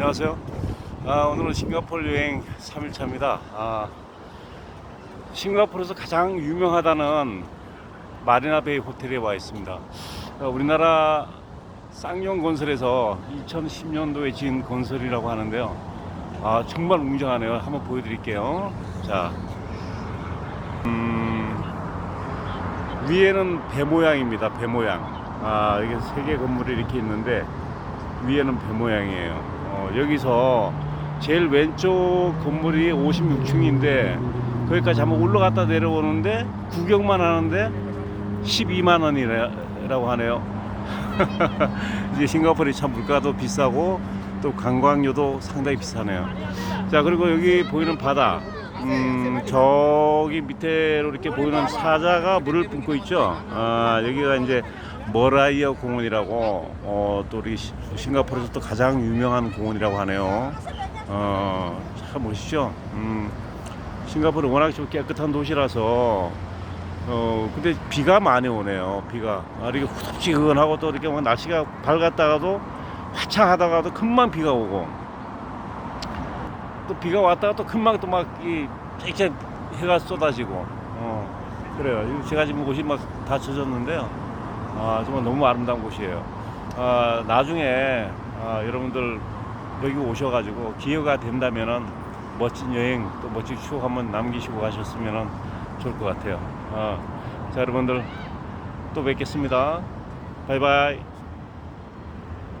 안녕하세요. 아, 오늘은 싱가포르 여행 3일차입니다. 아, 싱가포르에서 가장 유명하다는 마리나 베이 호텔에 와 있습니다. 아, 우리나라 쌍용 건설에서 2010년도에 지은 건설이라고 하는데요. 아, 정말 웅장하네요. 한번 보여드릴게요. 자, 음, 위에는 배 모양입니다. 배 모양. 아, 이게 세 개 건물이 이렇게 있는데 위에는 배 모양이에요. 어, 여기서 제일 왼쪽 건물이 56층인데 거기까지 한번 올라갔다 내려오는데 구경만 하는데 12만 원이라고 하네요. 이제 싱가포르이 참 물가도 비싸고 또 관광료도 상당히 비싸네요. 자 그리고 여기 보이는 바다, 음, 저기 밑에로 이렇게 보이는 사자가 물을 뿜고 있죠. 아, 여기가 이제 머라이어 공원이라고 어, 또 우리 시- 싱가포르에서 또 가장 유명한 공원이라고 하네요. 어, 참 멋있죠. 음, 싱가포르 워낙 좀 깨끗한 도시라서 어 근데 비가 많이 오네요. 비가 아, 이렇게 후덥지근하고 또 이렇게 뭐 날씨가 밝았다가도 화창하다가도 금방 비가 오고 또 비가 왔다가 또 금방 또 막 이 쨍쨍 해가 쏟아지고 어 그래요. 제가 지금 옷이 막 다 젖었는데요. 아 정말 너무 아름다운 곳이에요. 아 나중에 아, 여러분들 여기 오셔가지고 기회가 된다면은 멋진 여행 또 멋진 추억 한번 남기시고 가셨으면은 좋을 것 같아요. 아, 자 여러분들 또 뵙겠습니다. 바이바이.